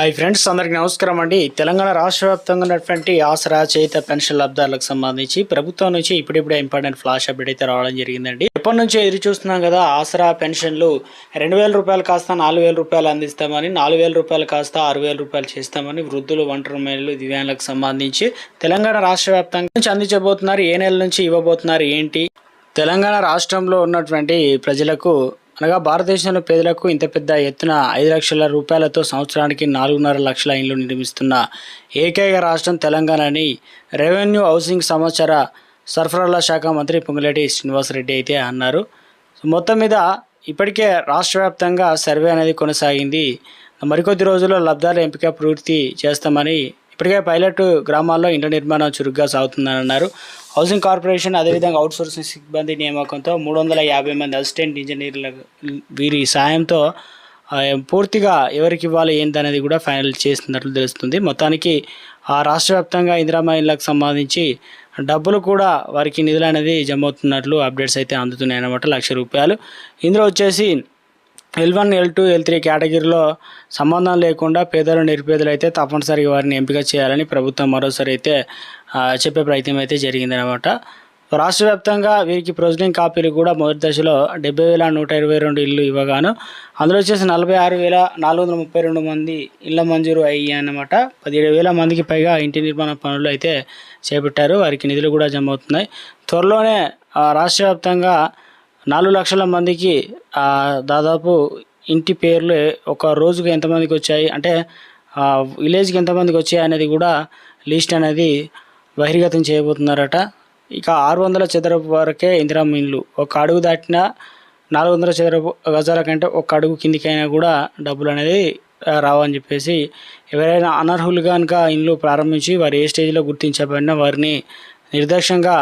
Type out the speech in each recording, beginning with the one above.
Hi friends అందరికీ నమస్కారం అండి. తెలంగాణ రాష్ట్ర వ్యాప్తంగా ఉన్నటువంటి ఆసరా చేత పెన్షన్ లబ్ధాలకు సంబంధించి ప్రభుత్వం నుంచి ఇప్పుడిప్పుడే ఇంపార్టెంట్ ఫ్లాష్ అప్డేట్ అయితే రావడం జరిగిందండి. ఎప్పటి నుంచో ఎదురు చూస్తున్నాం కదా ఆసరా పెన్షన్లు. రెండు వేల రూపాయలు కాస్త నాలుగు వేల రూపాయలు అందిస్తామని నాలుగు వేల రూపాయలు కాస్త ఆరు వేల రూపాయలు చేస్తామని వృద్ధులు ఒంటరి మహిళలు దివ్యాంగులకు సంబంధించి తెలంగాణ రాష్ట్ర వ్యాప్తంగా నుంచి అందించబోతున్నారు. ఏ నెల నుంచి ఇవ్వబోతున్నారు ఏంటి? తెలంగాణ రాష్ట్రంలో ఉన్నటువంటి ప్రజలకు అనగా భారతదేశంలో పేదలకు ఇంత పెద్ద ఎత్తున ఐదు లక్షల రూపాయలతో సంవత్సరానికి నాలుగున్నర లక్షల ఇండ్లు నిర్మిస్తున్న ఏకైక రాష్ట్రం తెలంగాణని రెవెన్యూ హౌసింగ్ సమాచార సరఫరాల శాఖ మంత్రి పొంగులేటి శ్రీనివాసరెడ్డి అయితే అన్నారు. మొత్తం మీద ఇప్పటికే రాష్ట్ర వ్యాప్తంగా సర్వే అనేది కొనసాగింది. మరికొద్ది రోజుల్లో లబ్ధాల ఎంపిక పూర్తి చేస్తామని ఇప్పటికే పైలట్ గ్రామాల్లో ఇంటి నిర్మాణం చురుగ్గా సాగుతుందని అన్నారు హౌసింగ్ కార్పొరేషన్ అదేవిధంగా అవుట్సోర్సింగ్ సిబ్బంది నియామకంతో మూడు వందల యాభై మంది అసిస్టెంట్ ఇంజనీర్ల వీరి సాయంతో పూర్తిగా ఎవరికి ఇవ్వాలి ఏంటనేది కూడా ఫైనల్ చేస్తున్నట్లు తెలుస్తుంది. మొత్తానికి ఆ రాష్ట్ర వ్యాప్తంగా ఇందిరామహిళలకు సంబంధించి డబ్బులు కూడా వారికి నిధులు అనేది జమ అవుతున్నట్లు అప్డేట్స్ అయితే అందుతున్నాయి అన్నమాట లక్ష రూపాయలు. ఇందులో వచ్చేసి L one L two L three కేటగిరీలో సంబంధం లేకుండా పేదలు నిరుపేదలు అయితే తప్పనిసరిగా వారిని ఎంపిక చేయాలని ప్రభుత్వం మరోసారి అయితే చెప్పే ప్రయత్నం అయితే జరిగిందనమాట రాష్ట్ర వ్యాప్తంగా వీరికి ప్రొసీడింగ్ కాపీలు కూడా మొదటి దశలో డెబ్బై వేల నూట ఇరవై రెండు ఇల్లు ఇవ్వగాను అందులో వచ్చేసి నలభై ఆరు వేల నాలుగు వందల ముప్పై రెండు మంది ఇళ్ళ మంజూరు అయ్యాయి అన్నమాట. పదిహేడు వేల మందికి పైగా ఇంటి నిర్మాణ పనులు అయితే చేపట్టారు. వారికి నిధులు కూడా జమ అవుతున్నాయి. త్వరలోనే రాష్ట్ర వ్యాప్తంగా నాలుగు లక్షల మందికి దాదాపు ఇంటి పేర్లు ఒక రోజుకు ఎంతమందికి వచ్చాయి? అంటే విలేజ్కి ఎంతమందికి వచ్చాయి అనేది కూడా లిస్ట్ అనేది బహిర్గతం చేయబోతున్నారట. ఇక ఆరు వందల చదరపు వరకే ఇందిరామ్మ ఇండ్లు ఒక అడుగు దాటిన నాలుగు వందల చదరపు గజాల కంటే ఒక అడుగు కిందికైనా కూడా డబ్బులు అనేది రావని చెప్పేసి ఎవరైనా అనర్హులు కనుక ఇండ్లు ప్రారంభించి వారు ఏ స్టేజ్లో గుర్తించబడినా వారిని నిర్దక్ష్యంగా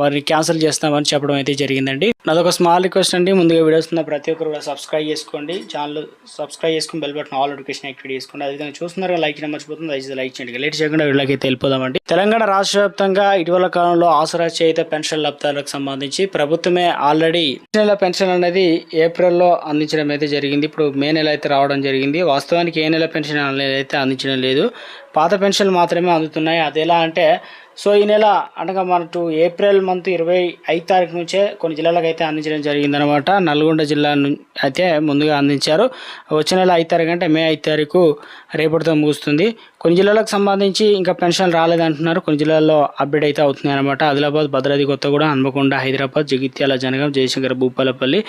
వారిని క్యాన్సిల్ చేస్తామని చెప్పడం అయితే జరిగిందండి. నాదొక స్మాల్ రిక్వెస్ట్ అండి. ముందుగా వీడియోస్ ఉన్న ప్రతి ఒక్కరు కూడా సబ్స్క్రైబ్ చేసుకోండి. ఛానల్ సబ్స్క్రైబ్ చేసుకుని bell button all notification activate చేసుకోండి. అదేవిధంగా చూస్తున్నారు లైక్ చేయడం మర్చిపోతుంది దయచేసి లైక్ చేయండి. లేట్ చేయకుండా వీళ్ళకి అయితే వెళ్ళిపోదామండి. తెలంగాణ రాష్ట్ర వ్యాప్తంగా ఇటీవల కాలంలో ఆసరా చేత పెన్షన్ లబ్ధాలకు సంబంధించి ప్రభుత్వమే ఆల్రెడీ నెల పెన్షన్ అనేది ఏప్రిల్లో అందించడం అయితే జరిగింది. ఇప్పుడు మే నెల అయితే రావడం జరిగింది. వాస్తవానికి ఏ నెల పెన్షన్ అనేది అయితే అందించడం లేదు. పాత పెన్షన్లు మాత్రమే అందుతున్నాయి. అది ఎలా అంటే సో ఈ నెల అనగా మనకు ఏప్రిల్ మంత్ ఇరవై ఐదు తారీఖు నుంచే కొన్ని జిల్లాలకు అయితే అందించడం జరిగిందనమాట నల్గొండ జిల్లా ను- అయితే ముందుగా అందించారు. వచ్చే నెల ఐదు తారీఖు అంటే మే ఐదు తారీఖు రేపటితో ముగుస్తుంది. కొన్ని జిల్లాలకు సంబంధించి ఇంకా పెన్షన్ రాలేదంటున్నారు. కొన్ని జిల్లాల్లో అప్డేట్ అయితే అవుతున్నాయి అనమాట ఆదిలాబాద్ భద్రాద్రి కొత్తగూడ హన్మకొండ హైదరాబాద్ జగిత్యాల జనగం జయశంకర్ భూపాలపల్లి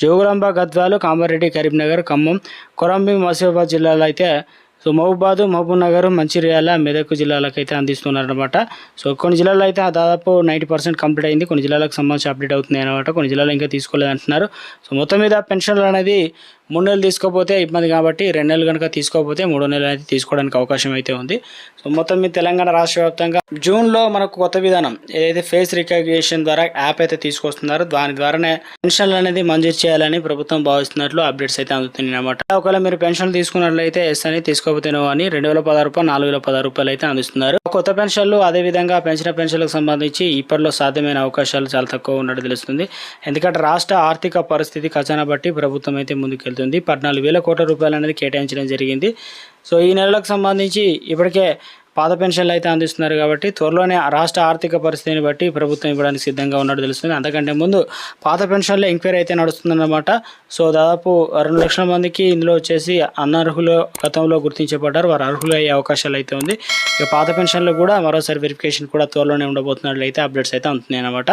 జోగులాంబ గద్వాలు కామారెడ్డి కరీంనగర్ ఖమ్మం కొరంభీం మసిఫాబాద్ జిల్లాలో అయితే సో మహబూబాద్ మహబూబ్ నగర్ మంచిర్యాల మెదక్ జిల్లాలకు అయితే అందిస్తున్నారనమాట సో కొన్ని జిల్లాలో అయితే దాదాపు నైంటీ పర్సెంట్ కంప్లీట్ అయింది. కొన్ని జిల్లాలకు సంబంధించి అప్డేట్ అవుతుంది అనమాట కొన్ని జిల్లాలో ఇంకా తీసుకోలేదు అంటున్నారు సో మొత్తం మీద పెన్షన్లు అనేది మూడు నెలలు తీసుకోకపోతే ఇబ్బంది కాబట్టి రెండు నెలలు కనుక తీసుకోకపోతే మూడో నెలలు అయితే తీసుకోవడానికి అవకాశం అయితే ఉంది. సో మొత్తం మీద తెలంగాణ రాష్ట్ర వ్యాప్తంగా జూన్లో మనకు కొత్త విధానం ఏదైతే ఫేస్ రికగ్నిషన్ ద్వారా యాప్ అయితే తీసుకొస్తున్నారో దాని ద్వారానే పెన్షన్లు అనేది మంజూరు చేయాలని ప్రభుత్వం భావిస్తున్నట్లు అప్డేట్స్ అయితే అందుతున్నాయి అనమాట ఒకవేళ మీరు పెన్షన్ తీసుకున్నట్లయితే ఎస్ అనేది తీసుకో నో అని రెండు వేల పదహారు రూపాయలు నాలుగు వేల పదహారు రూపాయలు అయితే అందిస్తున్నారు. కొత్త పెన్షన్లు అదే విధంగా పెంచిన పెన్షన్లకు సంబంధించి ఇప్పట్లో సాధ్యమైన అవకాశాలు చాలా తక్కువ ఉన్నట్టు తెలుస్తుంది. ఎందుకంటే రాష్ట్ర ఆర్థిక పరిస్థితి ఖజానా బట్టి ప్రభుత్వం అయితే ముందుకెళ్తుంది. పద్నాలుగు వేల కోట్ల రూపాయలు అనేది కేటాయించడం జరిగింది. సో ఈ నెలలకు సంబంధించి ఇప్పటికే పాత పెన్షన్లు అయితే అందిస్తున్నారు కాబట్టి త్వరలోనే ఆ రాష్ట్ర ఆర్థిక పరిస్థితిని బట్టి ప్రభుత్వం ఇవ్వడానికి సిద్ధంగా ఉన్నట్టు తెలుస్తుంది. అంతకంటే ముందు పాత పెన్షన్లో ఎంక్వైరీ అయితే నడుస్తుందన్నమాట. సో దాదాపు రెండు లక్షల మందికి ఇందులో వచ్చేసి అనర్హులు గతంలో గుర్తించబడ్డారు. వారు అర్హులు అయ్యే అవకాశాలు అయితే ఉంది. ఇక పాత పెన్షన్లో కూడా మరోసారి వెరిఫికేషన్ కూడా త్వరలోనే ఉండబోతున్నట్లు అయితే అప్డేట్స్ అయితే అందుతున్నాయి అన్నమాట